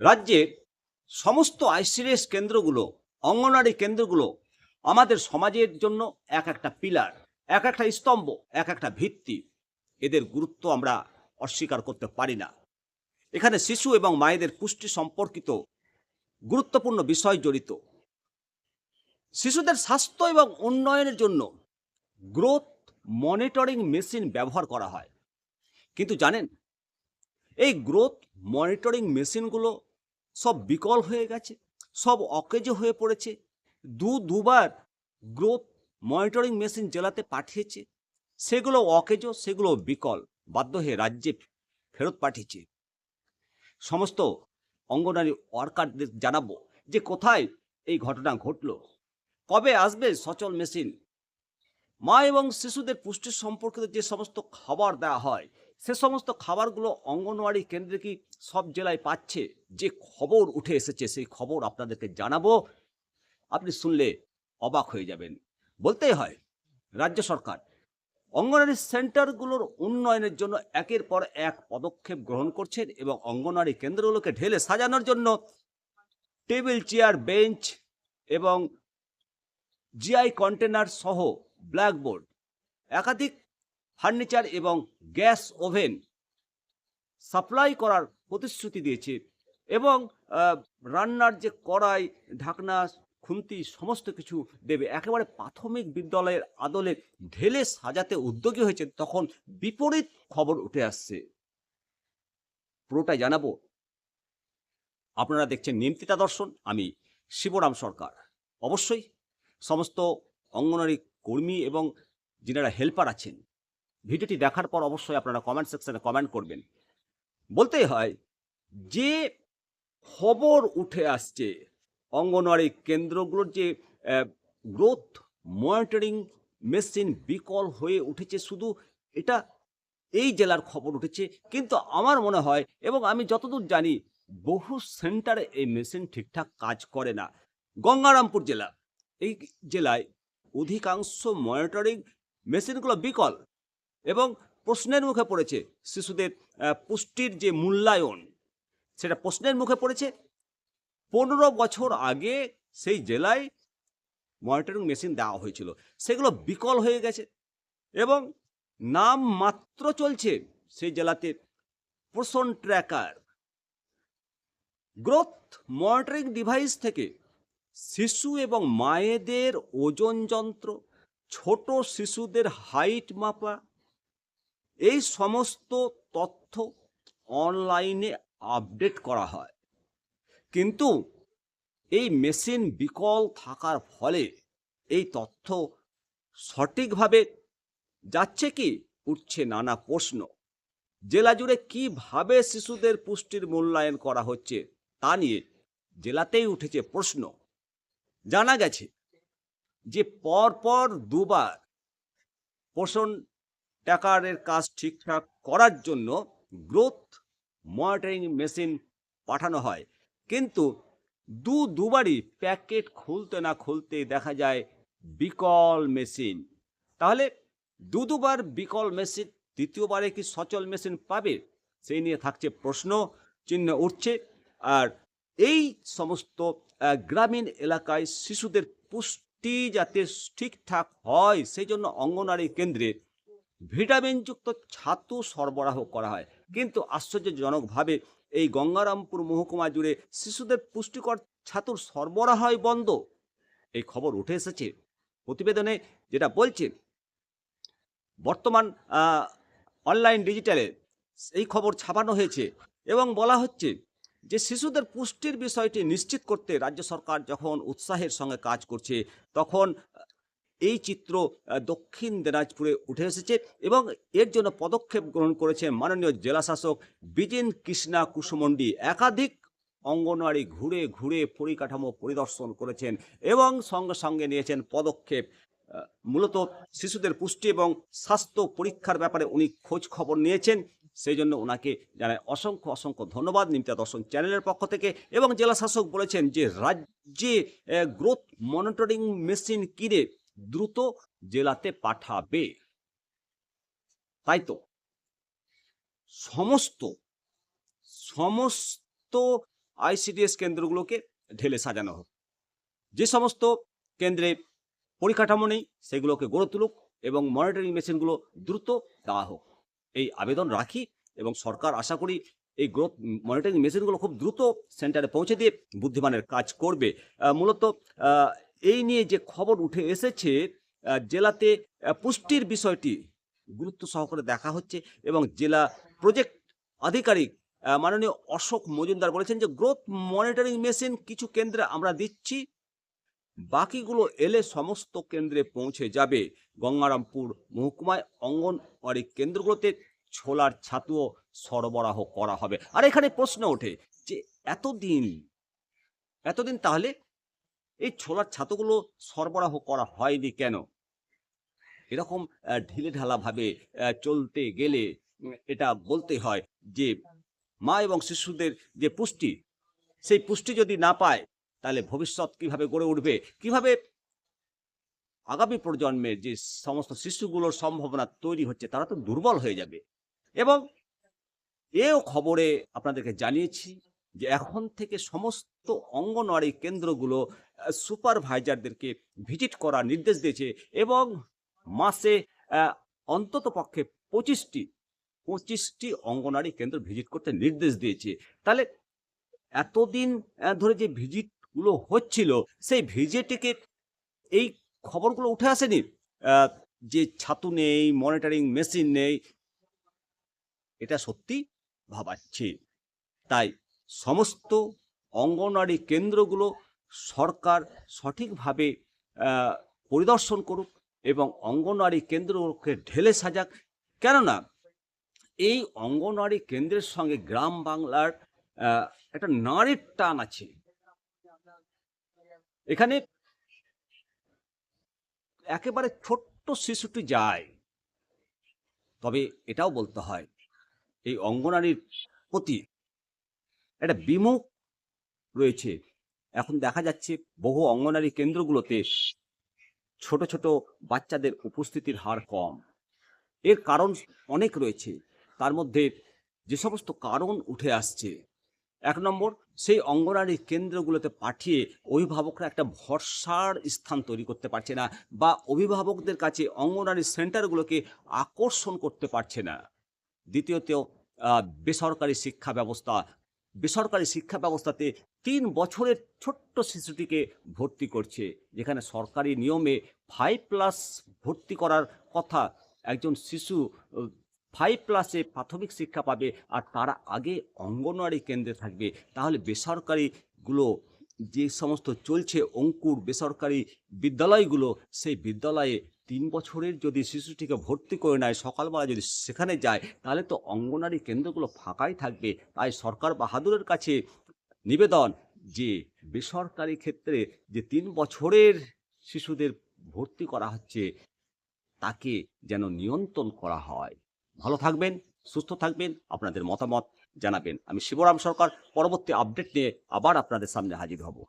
রাজ্যের সমস্ত আইসিডিএস কেন্দ্রগুলো, অঙ্গনওয়াড়ি কেন্দ্রগুলো আমাদের সমাজের জন্য এক একটা পিলার, এক একটা স্তম্ভ, এক একটা ভিত্তি। এদের গুরুত্ব আমরা অস্বীকার করতে পারি না। এখানে শিশু এবং মায়েদের পুষ্টি সম্পর্কিত গুরুত্বপূর্ণ বিষয় জড়িত। শিশুদের স্বাস্থ্য এবং উন্নয়নের জন্য গ্রোথ মনিটরিং মেশিন ব্যবহার করা হয়। কিন্তু জানেন এই গ্রোথ মনিটরিং মেশিনগুলো সব বিকল হয়ে গেছে, সব অকেজো হয়ে পড়েছে। দু দুবার গ্রোথ মনিটরিং মেশিন জেলাতে পাঠিয়েছে, সেগুলো অকেজো, সেগুলো বিকল, বাধ্য হয়ে রাজ্যে ফেরত পাঠিয়েছে। সমস্ত অঙ্গনারী ওয়ার্কারদের জানাব যে কোথায় এই ঘটনা ঘটলো, কবে আসবে সচল মেশিন মা এবং শিশুদের পুষ্টি সম্পর্কিত যে সমস্ত খাবার দেওয়া হয় সে সমস্ত খাবারগুলো অঙ্গনওয়াড়ি কেন্দ্রে কি সব জেলায় পাচ্ছে? যে খবর উঠে এসেছে, সেই খবর আপনাদেরকে জানাব। আপনি শুনলে অবাক হয়ে যাবেন। বলতেই হয়, রাজ্য সরকার অঙ্গনওয়াড়ি সেন্টারগুলোর উন্নয়নের জন্য একের পর এক পদক্ষেপ গ্রহণ করছেন এবং অঙ্গনওয়াড়ি কেন্দ্রগুলোকে ঢেলে সাজানোর জন্য টেবিল, চেয়ার, বেঞ্চ এবং জিআই কন্টেনার সহ ব্ল্যাকবোর্ড একাধিক ফার্নিচার এবং গ্যাস ওভেন সাপ্লাই করার প্রতিশ্রুতি দিয়েছে এবং রান্নার যে কড়াই, ঢাকনা, খুন্তি সমস্ত কিছু দেবে। একেবারে প্রাথমিক বিদ্যালয়ের আদলে ঢেলে সাজাতে উদ্যোগী হয়েছে তখন বিপরীত খবর উঠে আসছে। পুরোটাই জানাব। আপনারা দেখছেন নিমতিতা দর্শন, আমি শিবরাম সরকার। অবশ্যই সমস্ত অঙ্গনারী কর্মী এবং যিনারা হেল্পার আছেন ভিডিওটি দেখার পর অবশ্যই আপনারা কমেন্ট সেকশনে কমেন্ট করবেন। বলতেই হয়, যে খবর উঠে আসছে অঙ্গনওয়াড়ি কেন্দ্রগুলোর যে গ্রোথ মনিটরিং মেশিন বিকল হয়ে উঠেছে, শুধু এটা এই জেলার খবর উঠেছে। কিন্তু আমার মনে হয় এবং আমি যতদূর জানি, বহু সেন্টারে এই মেশিন ঠিকঠাক কাজ করে না। গঙ্গারামপুর জেলা, এই জেলায় অধিকাংশ মনিটরিং মেশিনগুলো বিকল। এবং প্রশ্নের মুখে পড়েছে শিশুদের পুষ্টির যে মূল্যায়ন, সেটা প্রশ্নের মুখে পড়েছে। পনেরো বছর আগে সেই জেলায় মনিটরিং মেশিন দেওয়া হয়েছিল। সেগুলো বিকল হয়ে গেছে এবং নাম মাত্র চলছে সেই জেলাতে পোষণ ট্র্যাকার গ্রোথ মনিটরিং ডিভাইস থেকে শিশু এবং মায়েদের ওজন যন্ত্র, ছোট শিশুদের হাইট মাপা এই সমস্ত তথ্য অনলাইনে আপডেট করা হয়। কিন্তু এই মেশিন বিকল থাকার ফলে এই তথ্য সঠিকভাবে যাচ্ছে কি উঠছে নানা প্রশ্ন। জেলা জুড়ে কীভাবে শিশুদের পুষ্টির মূল্যায়ন করা হচ্ছে তা নিয়ে জেলাতেই উঠেছে প্রশ্ন। জানা গেছে যে পরপর দুবার পোষণ টাকারের কাজ ঠিকঠাক করার জন্য গ্রোথ মনিটরিং মেশিন পাঠানো হয়। কিন্তু দু দুবারই প্যাকেট খুলতে না খুলতে দেখা যায় বিকল মেশিন তাহলে দু দুবার বিকল মেশিন তৃতীয়বারে কি সচল মেশিন পাবে? সেই নিয়ে থাকছে প্রশ্ন, চিহ্ন উঠছে। আর এই সমস্ত গ্রামীণ এলাকায় শিশুদের পুষ্টি যাতে ঠিকঠাক হয়, সেই জন্য অঙ্গনারী কেন্দ্রে ভিটামিনযুক্ত ছাতু সরবরাহ করা হয়। কিন্তু আশ্চর্যজনকভাবে এই গঙ্গারামপুর মহকুমা জুড়ে শিশুদের পুষ্টিকর ছাতুর সরবরাহই বন্ধ। এই খবর উঠে এসেছে। প্রতিবেদনে যেটা বলছে, বর্তমান অনলাইন ডিজিটালে এই খবর ছাপানো হয়েছে এবং বলা হচ্ছে যে শিশুদের পুষ্টির বিষয়টি নিশ্চিত করতে রাজ্য সরকার যখন উৎসাহের সঙ্গে কাজ করছে, তখন এই চিত্র দক্ষিণ দিনাজপুরে উঠে এসেছে এবং এর জন্য পদক্ষেপ গ্রহণ করেছে মাননীয় জেলাশাসক বিজেন কৃষ্ণা কুসুমন্ডি একাধিক অঙ্গনওয়াড়ি ঘুরে ঘুরে পরিকাঠামো পরিদর্শন করেছেন এবং সঙ্গে সঙ্গে নিয়েছেন পদক্ষেপ। মূলত শিশুদের পুষ্টি এবং স্বাস্থ্য পরীক্ষার ব্যাপারে উনি খোঁজ খবর নিয়েছেন। সেই জন্য ওনাকে জানায় অসংখ্য অসংখ্য ধন্যবাদ নিমিতা দর্শন চ্যানেলের পক্ষ থেকে এবং জেলা শাসক বলেছেন যে, রাজ্যে গ্রোথ মনিটরিং মেশিন কিনে দ্রুত জেলাতে পাঠাবে। তাই তো সমস্ত সমস্ত আইসিডিএস কেন্দ্রগুলোকে ঢেলে সাজানো হোক। যে সমস্ত কেন্দ্রে পরিকাঠামো নেই, সেগুলোকে গড়ে তুলুক এবং মনিটরিং মেশিনগুলো দ্রুত দেওয়া হোক। এই আবেদন রাখি এবং সরকার আশা করি এই গ্রোথ মনিটরিং মেশিনগুলো খুব দ্রুত সেন্টারে পৌঁছে দিয়ে বুদ্ধিমানের কাজ করবে। মূলত এই নিয়ে যে খবর উঠে এসেছে জেলাতে পুষ্টির বিষয়টি গুরুত্ব সহকারে দেখা হচ্ছে এবং জেলা প্রজেক্ট আধিকারিক মাননীয় অশোক মজুমদার বলেছেন যে গ্রোথ মনিটরিং মেশিন কিছু কেন্দ্রে আমরা দিচ্ছি, বাকিগুলো এলে সমস্ত কেন্দ্রে পৌঁছে যাবে। গঙ্গারামপুর মহকুমায় অঙ্গনওয়াড়ি কেন্দ্রগুলোতে ছোলার ছাতুও সরবরাহ করা হবে। আর এখানে প্রশ্ন ওঠে যে, এতদিন এতদিন তাহলে এই ছোলার ছাতুগুলো সরবরাহ করা হয়নি কেন? এরকম ঢিলে ঢালাভাবে চলতে গেলে এটা বলতে হয় যে, মা এবং শিশুদের যে পুষ্টি, সেই পুষ্টি যদি না পায়, তাহলে ভবিষ্যৎ কীভাবে গড়ে উঠবে? কীভাবে আগামী প্রজন্মের যে সমস্ত শিশুগুলোর সম্ভাবনা তৈরি হচ্ছে, তারা তো দুর্বল হয়ে যাবে। এবং এও খবরে আপনাদেরকে জানিয়েছি যে, এখন থেকে সমস্ত অঙ্গনওয়াড়ি কেন্দ্রগুলো সুপারভাইজারদেরকে ভিজিট করার নির্দেশ দিয়েছে এবং মাসে অন্তত পক্ষে পঁচিশটি পঁচিশটি অঙ্গনওয়াড়ি কেন্দ্র ভিজিট করতে নির্দেশ দিয়েছে। তাহলে এতদিন ধরে যে ভিজিটগুলো হচ্ছিল, সেই ভিজিটকে এই খবরগুলো উঠে আসেনি? যে ছাতু নেই মনিটরিং মেশিন নেই, এটা সত্যি ভাবাচ্ছে? তাই সমস্ত অঙ্গনওয়াড়ি কেন্দ্রগুলো সরকার সঠিকভাবে পরিদর্শন করুক এবং অঙ্গনওয়াড়ি কেন্দ্রকে ঢেলে সাজাক। কেননা, এই অঙ্গনওয়াড়ি কেন্দ্রের সঙ্গে গ্রাম বাংলার একটা নারীর টান আছে। এখানে একেবারে ছোট্ট শিশুটি যায়, তবে এটাও বলতে হয়, এই অঙ্গনারীর প্রতি একটা বিমুখ রয়েছে। এখন দেখা যাচ্ছে বহু অঙ্গনারী কেন্দ্রগুলোতে ছোট ছোট বাচ্চাদের উপস্থিতির হার কম। এর কারণ অনেক রয়েছে। তার মধ্যে যে সমস্ত কারণ উঠে আসছে, এক নম্বর সেই অঙ্গনারী কেন্দ্রগুলোতে পাঠিয়ে অভিভাবকরা একটা ভরসার স্থান তৈরি করতে পারছে না বা অভিভাবকদের কাছে অঙ্গনারী সেন্টারগুলোকে আকর্ষণ করতে পারছে না। দ্বিতীয়ত বেসরকারি শিক্ষা ব্যবস্থা, বেসরকারি শিক্ষা ব্যবস্থাতে তিন বছরের ছোট্ট শিশুটিকে ভর্তি করছে, যেখানে সরকারি নিয়মে ফাইভ প্লাস ভর্তি করার কথা একজন শিশু ফাইভ প্লাসে প্রাথমিক শিক্ষা পাবে আর তারা আগে অঙ্গনওয়াড়ি কেন্দ্রে থাকবে। তাহলে বেসরকারিগুলো যে সমস্ত চলছে, অঙ্কুর বেসরকারি বিদ্যালয়গুলো, সেই বিদ্যালয়ে তিন বছরের যদি শিশুটিকে ভর্তি করে নেয়, সকালবেলা যদি সেখানে যায়, তাহলে তো অঙ্গনারী কেন্দ্রগুলো ফাঁকাই থাকবে। তাই সরকার বাহাদুরের কাছে নিবেদন যে বেসরকারি ক্ষেত্রে যে তিন বছরের শিশুদের ভর্তি করা হচ্ছে, তাকে যেন নিয়ন্ত্রণ করা হয়। ভালো থাকবেন, সুস্থ থাকবেন, আপনাদের মতামত জানাবেন। আমি শিবরাম সরকার, পরবর্তী আপডেট নিয়ে আবার আপনাদের সামনে হাজির হব।